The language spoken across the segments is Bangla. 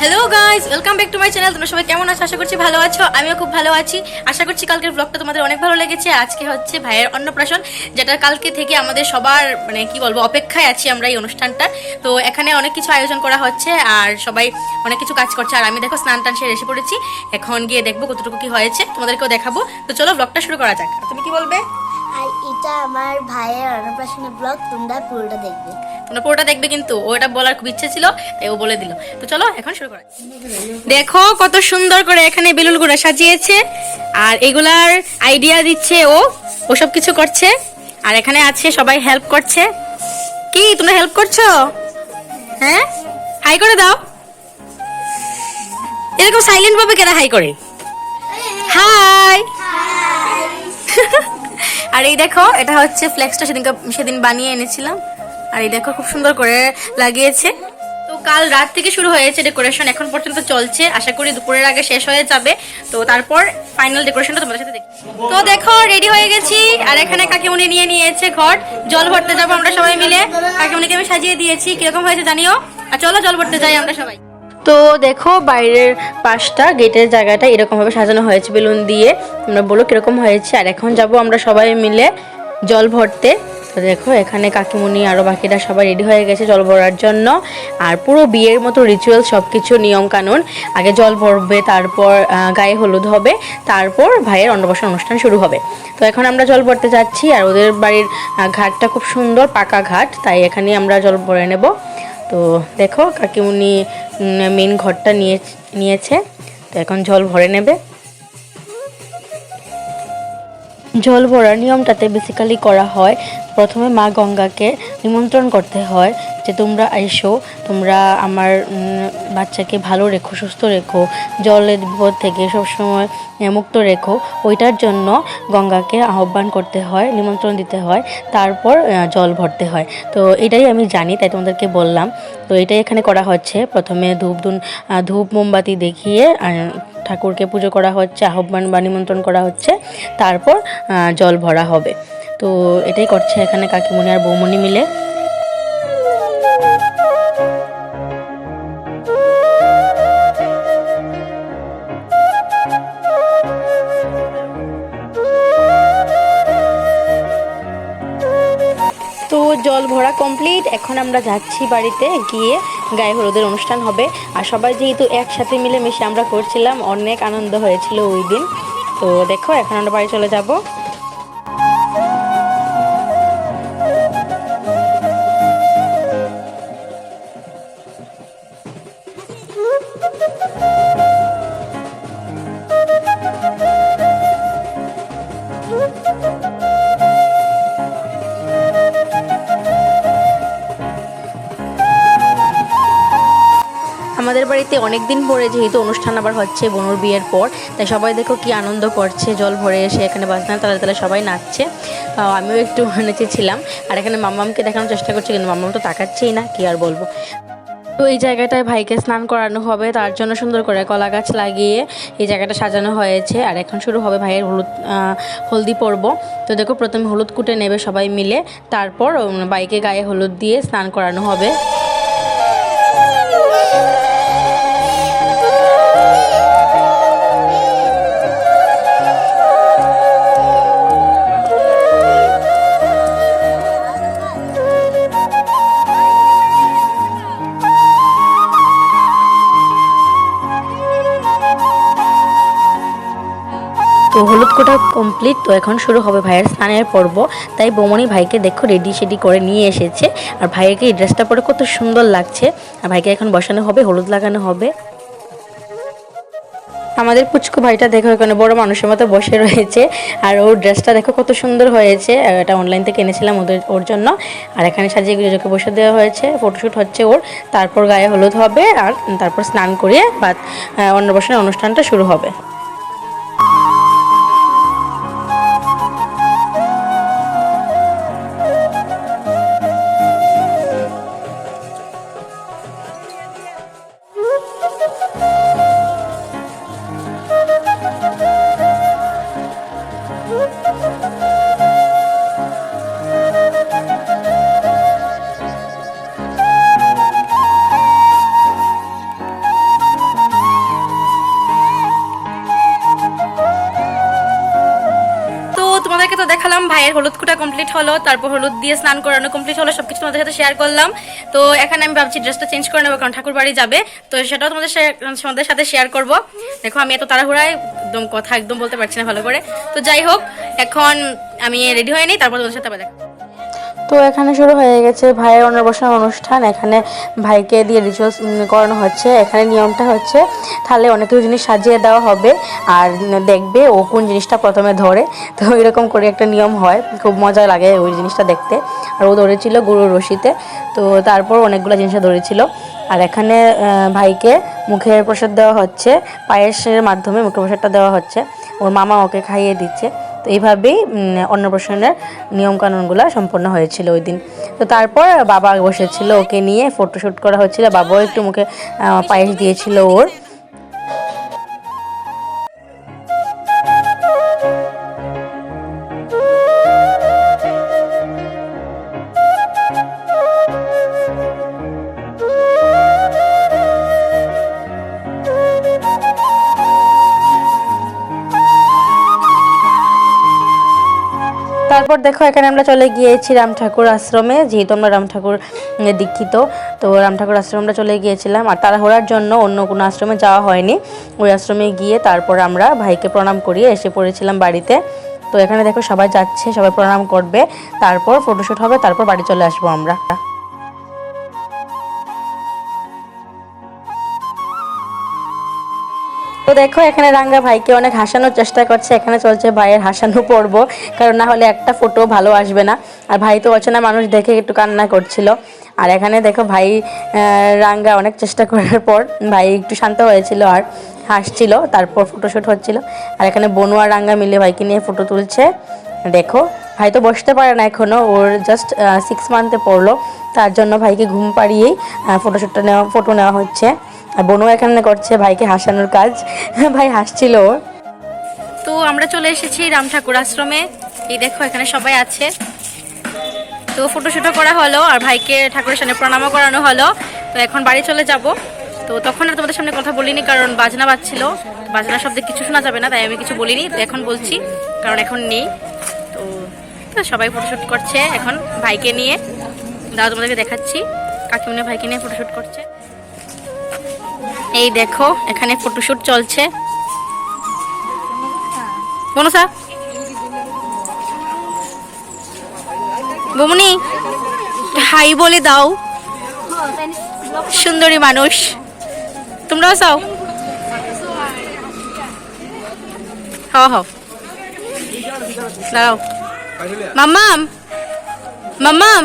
Hello guys welcome back to my channel তোমরা সবাই কেমন আছো? আশা করছি ভালো আছো। আমিও খুব ভালো আছি। আশা করছি কালকের ব্লগটা তোমাদের অনেক ভালো লেগেছে। আজকে হচ্ছে ভাইয়ের অন্নপ্রাশন, যেটা কালকে থেকে আমাদের সবার মানে কি বলব, অপেক্ষায় আছি আমরা এই অনুষ্ঠানটা। তো এখানে অনেক কিছু আয়োজন করা হচ্ছে আর সবাই অনেক কিছু কাজ করছে। আর আমি দেখো, স্নান টান সেরে এসে পড়েছি। এখন গিয়ে দেখব কতটুকু কি হয়েছে। তোমাদেরকেও দেখাবো। তো চলো ব্লগটা শুরু করা যাক। তুমি কি বলবে? আর এটা আমার ভাইয়ের অন্নপ্রাশনের ব্লগ তোমরা পুরোটা দেখবে। তোমরা পুরোটা দেখবে কিন্তু। ও এটা বলার খুব ইচ্ছে ছিল, তাই ও বলে দিল। তো চলো, এখন শুরু করা দেখো কত সুন্দর করে এখানে বেলুনগুলো সাজিয়েছে, আর এগুলার আইডিয়া দিচ্ছে ও। ওসব কিছু করছে, আর এখানে আছে সবাই হেল্প করছে। কি, তোমরা হেল্প করছ? হ্যাঁ? হাই করে দাও। এরকম সাইলেন্ট ভাবে কেনা হাই করে? হাই আর এই দেখো, এটা হচ্ছে ফ্লেক্সটা সেদিনকে সেদিন বানিয়ে এনেছিলাম। আর এই দেখো খুব সুন্দর করে লাগিয়েছে। তো কাল রাত থেকে শুরু হয়েছে ডেকোরেশন এখন পর্যন্ত চলছে। আশা করি দুপুরের আগে শেষ হয়ে যাবে। তো তারপর ফাইনাল ডেকোরেশনটা তোমাদের সাথে দেখি তো দেখো রেডি হয়ে গেছি। আর এখানে কাকিমুনি নিয়ে নিয়েছে ঘর। জল ভরতে যাব আমরা সবাই মিলে। কাকিমুনিকে আমি সাজিয়ে দিয়েছি। কীরকম হয়েছে জানিও? আর চলো জল ভরতে যাই আমরা সবাই। তো দেখো, বাইরের পাশটা, গেটের জায়গাটা এরকম ভাবে সাজানো হয়েছে বেলুন দিয়ে। তোমরা বলো কীরকম হয়েছে। আর এখন যাব আমরা সবাই মিলে জল ভরতে। তো দেখো, এখানে কাকিমুনি আরও বাকিরা সবাই রেডি হয়ে গেছে জল ভরার জন্য। আর পুরো বিয়ের মতো রিচুয়াল সব কিছু নিয়মকানুন। আগে জল ভরবে, তারপর গায়ে হলুদ হবে, তারপর ভাইয়ের অন্নপ্রাশন অনুষ্ঠান শুরু হবে। তো এখন আমরা জল ভরতে যাচ্ছি, আর ওদের বাড়ির ঘাটটা খুব সুন্দর, পাকা ঘাট, তাই এখানেই আমরা জল ভরে নেব। তো দেখো, কাকিমুনি মেন ঘরটা নিয়ে, নিয়েছে। তো এখন জল ভরে নেবে। জল ভরার নিয়মটাতে বেসিক্যালি করা হয় প্রথমে মা গঙ্গাকে নিমন্ত্রণ করতে হয় যে তোমরা আইসো তোমরা আমার বাচ্চাকে ভালো রেখো সুস্থ রেখো জলের বিপদ থেকে সবসময় মুক্ত রেখো। ওইটার জন্য গঙ্গাকে আহ্বান করতে হয় নিমন্ত্রণ দিতে হয় তারপর জল ভরতে হয়। তো এটাই আমি জানি তাই তোমাদেরকে বললাম। তো এটাই এখানে করা হচ্ছে। প্রথমে ধূপ আহ, ধূপ মোমবাতি দেখিয়ে ঠাকুরকে পুজো করা হচ্ছে আহ্বান বা নিমন্ত্রণ করা হচ্ছে। তারপর জল ভরা হবে। তো এটাই করছে এখানে কাকিমণি আর বৌমণি মিলে। তো জল ভরা কমপ্লিট। এখন আমরা যাচ্ছি বাড়িতে গিয়ে গায়ে হলুদের অনুষ্ঠান হবে। আর সবাই যেহেতু একসাথে মিলে মিশে আমরা করছিলাম, অনেক আনন্দ হয়েছিল ওই দিন। তো দেখো, এখন আমরা বাড়ি চলে যাব। বাড়িতে অনেক দিন পরে যেহেতু অনুষ্ঠান আবার হচ্ছে বনুর বিয়ের পর, তাই সবাই দেখো কি আনন্দ করছে, জল ভরে এসে এখানে বাজনা, তালে তালে সবাই নাচছে। আমিও একটু নেচেছিলাম আর এখানে মাম্মামকে দেখানোর চেষ্টা করছি, কিন্তু মাম্মাম তো তাকাচ্ছেই না, কি আর বলব। তো এই জায়গাটায় ভাইকে স্নান করানো হবে, তার জন্য সুন্দর করে কলা গাছ লাগিয়ে এই জায়গাটা সাজানো হয়েছে। আর এখন শুরু হবে ভাইয়ের হলুদ হলদি পর্ব। তো দেখো, প্রথমে হলুদ কুটে নেবে সবাই মিলে, তারপর বাইকে গায়ে হলুদ দিয়ে স্নান করানো হবে। তো হলুদ কোটা কমপ্লিট তো এখন শুরু হবে ভাইয়ের স্নানের পর্ব। তাই বৌমনি ভাইকে দেখো রেডি সেডি করে নিয়ে এসেছে। আর ভাইকে এই ড্রেসটা পরে কত সুন্দর লাগছে। আর ভাইকে এখন বসানো হবে, হলুদ লাগানো হবে। আমাদের পুচকু ভাইটা দেখো এখানে বড় মানুষের মতো বসে রয়েছে। আর ওর ড্রেসটা দেখো কত সুন্দর হয়েছে। এটা অনলাইন থেকে এনেছিলাম ওদের, ওর জন্য। আর এখানে সাজিয়ে গুজোকে বসে দেওয়া হয়েছে। ফটোশ্যুট হচ্ছে ওর। তারপর গায়ে হলুদ হবে। আর তারপর স্নান করিয়ে বা অন্নপ্রাশনের অনুষ্ঠানটা শুরু হবে। ভাইয়ের হলুদ কুটা কমপ্লিট হলো, তারপর হলুদ দিয়ে স্নান করানো কমপ্লিট হলো, সবকিছু তোমাদের সাথে শেয়ার করলাম। তো এখানে আমি ভাবছি ড্রেসটা চেঞ্জ করে নেব, কারণ ঠাকুর বাড়ি যাবে। তো সেটাও তোমাদের তোমাদের সাথে শেয়ার করব। দেখো, আমি এত তাড়াহুড়ায় একদম কথা একদম বলতে পারছি না ভালো করে। তো যাই হোক, এখন আমি রেডি হয়ে নিই, তারপর তোমাদের সাথে আবার দেখা তো এখানে শুরু হয়ে গেছে ভাইয়ের অন্নপ্রাশন অনুষ্ঠান। এখানে ভাইকে দিয়ে রিচুয়ালস করানো হচ্ছে। এখানে নিয়মটা হচ্ছে, তাহলে অনেক কিছু জিনিস সাজিয়ে দেওয়া হবে। আর দেখবে ও কোন জিনিসটা প্রথমে ধরে। তো এরকম করে একটা নিয়ম হয়। খুব মজা লাগে ওই জিনিসটা দেখতে। আর ও ধরেছিল গুরুর রশিতে। তো তারপর অনেকগুলো জিনিস ধরেছিল। আর এখানে ভাইকে মুখের প্রসাদ দেওয়া হচ্ছে। পায়েসের মাধ্যমে মুখের প্রসাদটা দেওয়া হচ্ছে। ওর মামা ওকে খাইয়ে দিচ্ছে। এইভাবেই অন্নপ্রাশনের নিয়মকানুনগুলো সম্পন্ন হয়েছিল ওই দিন। তো তারপর বাবা বসেছিল, ওকে নিয়ে ফটোশ্যুট করা হয়েছিল বাবাও একটু মুখে পায়েস দিয়েছিল ওর। তারপর দেখো, এখানে আমরা চলে গিয়েছি রাম ঠাকুর আশ্রমে, যেহেতু আমরা রাম ঠাকুর দীক্ষিত, তো রাম ঠাকুর আশ্রমে আমরা চলে গিয়েছিলাম। আর তাড়াহোড়ার জন্য অন্য কোনো আশ্রমে যাওয়া হয়নি। ওই আশ্রমে গিয়ে তারপর আমরা ভাইকে প্রণাম করিয়ে এসে পড়েছিলাম বাড়িতে। তো এখানে দেখো, সবাই যাচ্ছে, সবাই প্রণাম করবে। তারপর ফটোশ্যুট হবে, তারপর বাড়ি চলে আসব আমরা। তো দেখো, এখানে রাঙ্গা ভাইকে অনেক হাসানোর চেষ্টা করছে। এখানে চলছে ভাইয়ের হাসানো পর্ব। কারণ না হলে একটা ফটো ভালো আসবে না। আর ভাই তো অচেনা মানুষ দেখে একটু কান্না করছিল। আর এখানে দেখো ভাই রাঙ্গা অনেক চেষ্টা করার পর ভাই একটু শান্ত হয়েছিল আর হাসছিল। তারপর ফটোশ্যুট হচ্ছিল। আর এখানে বনু আর রাঙ্গা মিলে ভাইকে নিয়ে ফটো তুলছে। দেখো, ভাই তো বসতে পারে না এখনও ওর জাস্ট সিক্স মান্থে পড়ল। তার জন্য ভাইকে ঘুম পাড়িয়েই ফটোশ্যুটটা নেওয়া ফটো নেওয়া হচ্ছে। আর বোনও এখানে করছে ভাইকে হাসানোর কাজ। ভাই হাসছিল তো আমরা চলে এসেছি রাম ঠাকুর আশ্রমে। এই দেখো, এখানে সবাই আছে। তো ফটোশুটও করা হলো আর ভাইকে ঠাকুরের সামনে প্রণামও করানো হলো। তো এখন বাড়ি চলে যাব। তো তখন আর তোমাদের সামনে কথা বলিনি, কারণ বাজনা বাজছিল। বাজনা শব্দে কিছু শোনা যাবে না, তাই আমি কিছু বলিনি। তো এখন বলছি, কারণ এখন নেই। তো তো সবাই ফটোশ্যুট করছে এখন ভাইকে নিয়ে। দাদা তোমাদেরকে দেখাচ্ছি। কাকিমনে ভাইকে নিয়ে ফটোশ্যুট করছে। এই দেখো, এখানে ফটোশুট চলছে। মনসা? বমনি, হাই বলে দাও। সুন্দরী মানুষ। তোমরাও চাও? হাও হাও। দাঁড়াও। মাম্মাম মাম্মাম।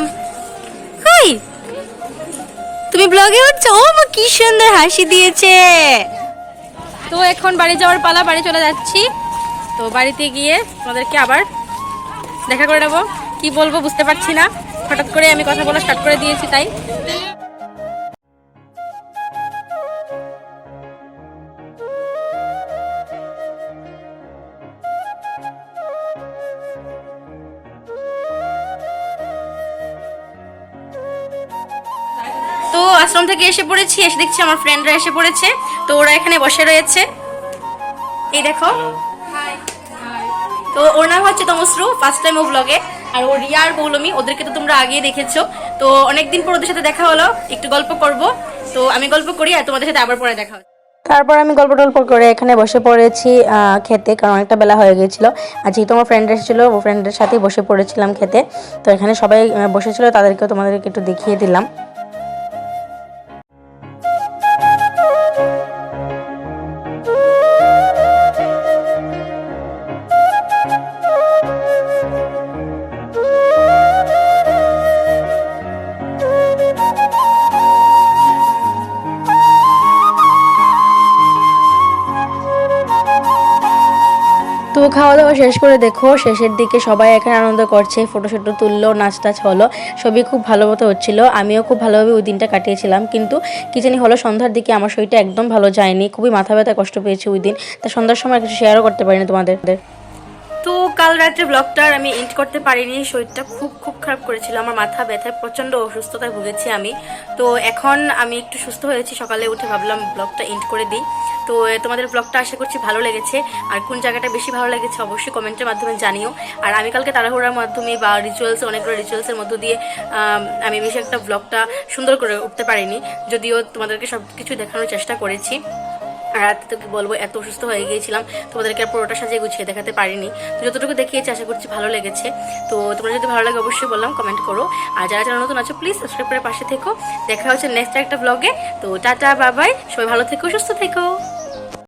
তুমি ব্লগে হচ্ছে ও, মা, কি সুন্দর হাসি দিয়েছে। তো এখন বাড়ি যাওয়ার পালা, বাড়ি চলে যাচ্ছি। তো বাড়িতে গিয়ে তোমাদেরকে আবার দেখা করে নেব। কি বলব বুঝতে পারছি না। হঠাৎ করে আমি কথা বলা স্টার্ট করে দিয়েছি, তাই। তো থেকে এসে পড়েছি এসে দেখছি আমার ফ্রেন্ডরা এসে পড়েছে। তো ওরা এখানে বসে রয়েছে। এই দেখো। তো ওর নাম হচ্ছে তমশ্রু ফার্স্ট টাইম ও ব্লগে আর ও রিয়া আর পৌলমি ওদেরকে তো তোমরা আগেই দেখেছ। তো অনেকদিন পর ওদের সাথে দেখা হলো একটু গল্প করব। তো আমি গল্প করি আর তোমাদের সাথে আবার পরে দেখা হবে তারপর আমি গল্প টল্প করে এখানে বসে পড়েছি আহ, খেতে কারণ অনেকটা বেলা হয়ে গিয়েছিল আর যেহেতু আমার ফ্রেন্ড এসেছিল ও ফ্রেন্ডের সাথেই বসে পড়েছিলাম খেতে। তো এখানে সবাই বসেছিল তাদেরকেও তোমাদেরকে একটু দেখিয়ে দিলাম। খাওয়া দাওয়া শেষ করে দেখো, শেষের দিকে সবাই এখানে আনন্দ করছে ফটো ফটোশুটো তুললো, নাচ টাচ হলো, সবই খুব ভালো মতো হচ্ছিল, আমিও খুব ভালোভাবে ওই দিনটা কাটিয়েছিলাম, কিন্তু কি জানি হলো, সন্ধ্যার দিকে আমার শরীরটা একদম ভালো যায়নি, খুবই মাথা ব্যথা, কষ্ট পেয়েছি ওই দিন, তা সন্ধ্যার সময় কিছু শেয়ারও করতে পারিনি তোমাদের। তো কাল রাত্রে ব্লগটা আমি এন্ড করতে পারিনি। শরীরটা খুব খুব খারাপ করেছিল। আমার মাথা ব্যথায় প্রচণ্ড অসুস্থতায় ভুগেছি আমি। তো এখন আমি একটু সুস্থ হয়েছি। সকালে উঠে ভাবলাম ব্লগটা এন্ড করে দিই। তো তোমাদের ব্লগটা আশা করছি ভালো লেগেছে। আর কোন জায়গাটা বেশি ভালো লেগেছে অবশ্যই কমেন্টের মাধ্যমে জানিও। আর আমি কালকে তাড়াহুড়ার মাধ্যমে বা রিচুয়ালস অনেকগুলো রিচুয়ালসের মধ্য দিয়ে, আমি বেশি একটা ব্লগটা সুন্দর করে উঠতে পারিনি। যদিও তোমাদেরকে সব কিছু দেখানোর চেষ্টা করেছি। রাতে তো কি বলব, এত অসুস্থ হয়ে গিয়েছিলাম, তোমাদেরকে আর পুরোটা সাজিয়ে গুছিয়ে দেখাতে পারিনি। তো যতটুকু দেখিয়েছি, আশা করছি ভালো লেগেছে। তো তোমরা যদি ভালো লাগে, অবশ্যই বললাম কমেন্ট করো। আর যারা যারা নতুন আছো প্লিজ সাবস্ক্রাইব করে পাশে থেকো। দেখা হচ্ছে নেক্সট একটা ব্লগে তো টাটা বাবাই সবাই ভালো থেকো, সুস্থ থেকো।